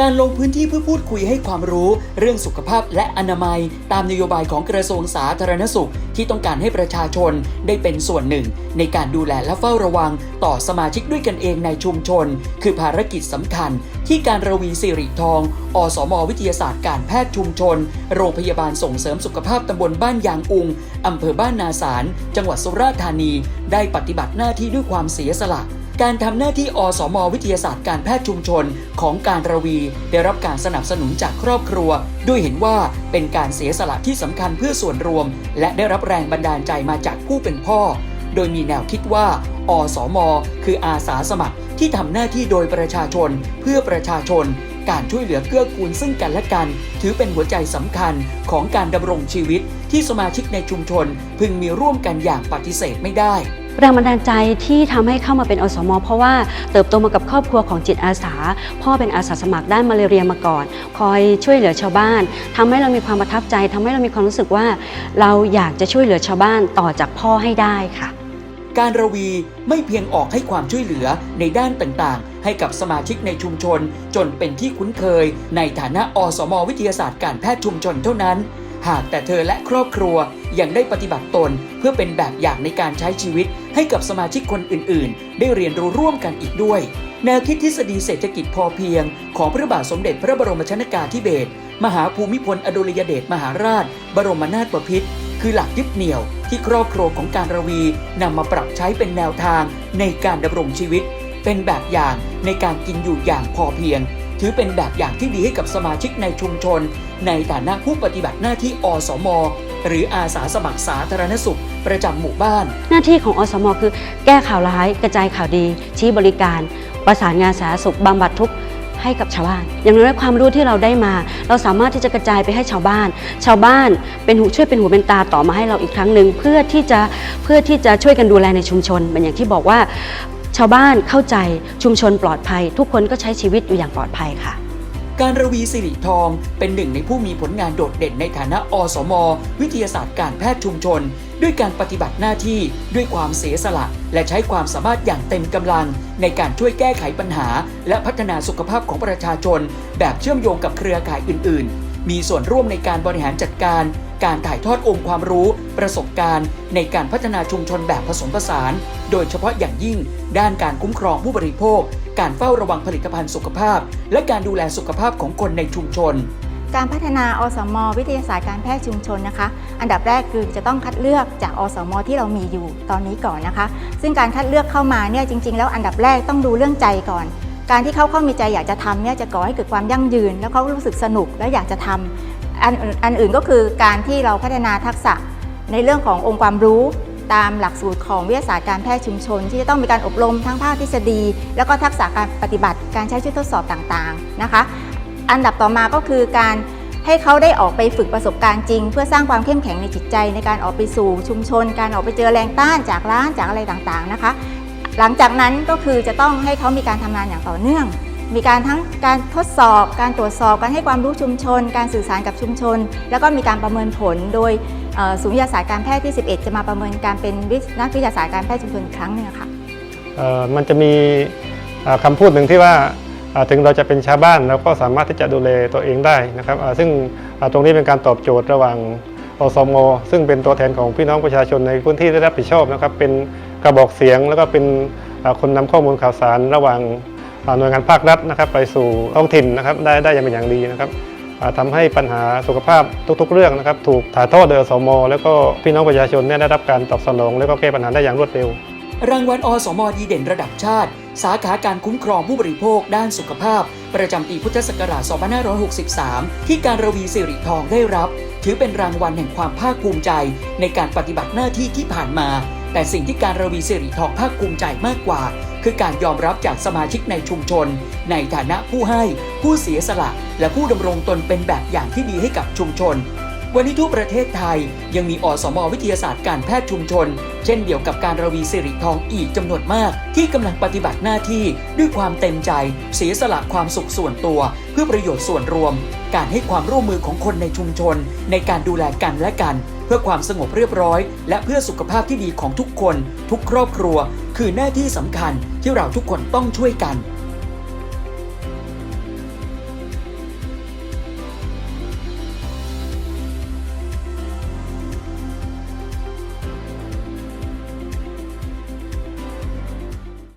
การลงพื้นที่เพื่อพูดคุยให้ความรู้ เรื่องสุขภาพและอนามัย ตามนโยบายของกระทรวงสาธารณสุข ที่ต้องการให้ประชาชนได้เป็นส่วนหนึ่ง ในการดูแลและเฝ้าระวัง ต่อสมาชิกด้วยกันเองในชุมชน คือภารกิจสำคัญ ที่การระวีสิริทอง อสม วิทยาศาสตร์การแพทย์ชุมชน โรงพยาบาลส่งเสริมสุขภาพตำบลบ้านยางอุงอำเภอบ้านนาสาร จังหวัดสุราษฎร์ธานี ได้ปฏิบัติหน้าที่ด้วยความเสียสละ การทำหน้าที่อสมวิทยาศาสตร์การแพทย์ชุมชนของการระวี ได้รับการสนับสนุนจากครอบครัว ด้วยเห็นว่าเป็นการเสียสละที่สำคัญเพื่อส่วนรวม และได้รับแรงบันดาลใจมาจากผู้เป็นพ่อ โดยมีแนวคิดว่า อสม คืออาสาสมัครที่ทำหน้าที่โดยประชาชน เพื่อประชาชน การช่วยเหลือเกื้อกูลซึ่งกันและกัน ถือเป็นหัวใจสำคัญของการดำรงชีวิตที่สมาชิกในชุมชน พึงมีร่วมกันอย่างปฏิเสธไม่ได้ แรงบันดาลใจที่ทำให้เข้ามาเป็นอสม เพราะว่าเติบโตมากับครอบครัวของจิตอาสา พ่อเป็นอาสาสมัครด้านมาเลเรียมาก่อน คอยช่วยเหลือชาวบ้านทำให้เรามีความประทับใจทำให้เรามีความรู้สึกว่า เราอยากจะช่วยเหลือชาวบ้านต่อจากพ่อให้ได้ค่ะ การระวีไม่เพียงออกให้ความช่วยเหลือในด้านต่างๆ ให้กับสมาชิกในชุมชน จนเป็นที่คุ้นเคย ในฐานะอสม วิทยาศาสตร์การแพทย์ชุมชนเท่านั้น หากแต่เธอและครอบครัวยังได้ปฏิบัติตน เพื่อเป็นแบบอย่างในการใช้ชีวิต ให้กับสมาชิกคนอื่น ๆ ได้เรียนรู้ร่วมกันอีกด้วย แนวคิดทฤษฎีเศรษฐกิจพอเพียง ของพระบาทสมเด็จพระบรมชนากาธิเบศรมหาภูมิพลอดุลยเดชมหาราช บรมนาถบพิตรคือหลักยึดเหนี่ยวที่ครอบครัวของการระวีนำมาปรับใช้เป็นแนวทางในการดำรงชีวิต เป็นแบบอย่างในการกินอยู่อย่างพอเพียง ถือเป็นแบบอย่างที่ดีให้กับสมาชิกในชุมชน ในฐานะผู้ปฏิบัติหน้าที่อสม หรืออาสาสมัครสาธารณสุข ประจำหมู่บ้าน หน้าที่ของอสมคือ แก้ข่าวร้ายกระจายข่าวดี ชี้บริการ ประสานงานสาธารณสุขบำบัดทุกข์ให้กับชาวบ้าน อย่างน้อยความรู้ที่เราได้มา เราสามารถที่จะกระจายไปให้ชาวบ้าน ชาวบ้านเป็นหูช่วยเป็นหูเป็นตาต่อมาให้เราอีกครั้งหนึ่งเพื่อที่จะเพื่อที่จะช่วยกันดูแลในชุมชนเหมือนอย่างที่บอกว่า ชาวบ้านเข้าใจชุมชนปลอดภัย ทุกคนก็ใช้ชีวิตอยู่อย่างปลอดภัยค่ะ การระวีสิริทองเป็นหนึ่งในผู้มีผลงานโดดเด่นในฐานะอสม วิทยาศาสตร์การแพทย์ชุมชน ด้วยการปฏิบัติหน้าที่ด้วยความเสียสละ และใช้ความสามารถอย่างเต็มกำลัง ในการช่วยแก้ไขปัญหา และพัฒนาสุขภาพของประชาชน แบบเชื่อมโยงกับเครือข่ายอื่น ๆ มีส่วนร่วมในการบริหารจัดการ การถ่ายทอดองค์ความรู้ ประสบการณ์ ในการพัฒนาชุมชนแบบผสมผสาน โดยเฉพาะอย่างยิ่ง ด้านการคุ้มครองผู้บริโภค การเฝ้าระวังผลิตภัณฑ์สุขภาพ และการดูแลสุขภาพของคนในชุมชน การพัฒนาอสม วิทยาศาสตร์การแพทย์ชุมชนนะคะ อันดับแรกคือจะต้องคัดเลือกจากอสม ที่เรามีอยู่ตอนนี้ก่อนนะคะ ซึ่งการคัดเลือกเข้ามาเนี่ยจริง ๆ แล้วอันดับแรกต้องดูเรื่องใจก่อนการที่เขาเข้ามีใจอยากจะทำเนี่ยจะก่อให้เกิดความยั่งยืน แล้วเขารู้สึกสนุกและอยากจะทำ อันอันอื่นก็คือการที่เราพัฒนาทักษะในเรื่องขององค์ความรู้ตามหลักสูตรของวิทยาศาสตร์การแพทย์ชุมชน ที่จะต้องมีการอบรมทั้งภาคทฤษฎี แล้วก็ทักษะการปฏิบัติการใช้ชุดทดสอบต่างๆนะคะ อันดับต่อมาก็คือการให้เขาได้ออกไปฝึกประสบการณ์จริง เพื่อสร้างความเข้มแข็งในจิตใจ ในการออกไปสู่ชุมชน การออกไปเจอแรงต้านจากร้านจากอะไรต่างๆนะคะ หลังจากนั้นก็คือจะต้องให้เขามีการทำงานอย่างต่อเนื่อง มีการทั้งการทดสอบ การตรวจสอบ การให้ความรู้ชุมชน การสื่อสารกับชุมชน แล้วก็มีการประเมินผลโดยศูนย์วิทยาศาสตร์การแพทย์ที่ 11 จะมาประเมินการเป็นนักวิทยาศาสตร์การแพทย์ชุมชนอีกครั้งหนึ่งค่ะมันจะมีเอ่อคำพูดหนึ่งที่ว่าถึงเราจะเป็นชาวบ้านเราก็สามารถที่จะดูแลตัวเองได้นะครับซึ่งตรงนี้เป็นการตอบโจทย์ระหว่างอสมซึ่งเป็นตัวแทนของพี่น้องประชาชนในพื้นที่ได้รับผิดชอบนะครับเป็นกระบอกเสียงแล้วก็เป็นคนนำข้อมูลข่าวสารระหว่าง หน่วยงานภาครัฐนะครับ ไปสู่ท้องถิ่นนะครับได้ได้อย่างเป็นอย่างดีนะครับเอ่อทำให้ปัญหาสุขภาพทุก ๆ เรื่องนะครับ ถูกถ่ายทอดโดยอสมแล้วก็พี่น้องประชาชนเนี่ยได้รับการตอบสนอง แล้วก็แก้ปัญหาได้อย่างรวดเร็ว รางวัลอสมดีเด่นระดับชาติ สาขาการคุ้มครองผู้บริโภคด้านสุขภาพ ประจำปีพุทธศักราช 2563 ที่การระวีสิริทองได้รับ ถือเป็นรางวัลแห่งความภาคภูมิใจ ในการปฏิบัติหน้าที่ที่ผ่านมา แต่สิ่งที่การระวีสิริทองภาคภูมิใจมากกว่า คือการยอมรับจากสมาชิกในชุมชน ในฐานะผู้ให้ ผู้เสียสละ และผู้ดำรงตนเป็นแบบอย่างที่ดีให้กับชุมชน วันนี้ทั่วประเทศไทยยังมีอสมวิทยาศาสตร์การแพทย์ชุมชน เช่นเดียวกับการระวีสิริทองอีกจำนวนมาก ที่กำลังปฏิบัติหน้าที่ด้วยความเต็มใจ เสียสละความสุขส่วนตัว เพื่อประโยชน์ส่วนรวม การให้ความร่วมมือของคนในชุมชน ในการดูแลกันและกัน เพื่อความสงบเรียบร้อย และเพื่อสุขภาพที่ดีของทุกคน ทุกครอบครัว คือหน้าที่สำคัญที่เราทุกคนต้องช่วยกัน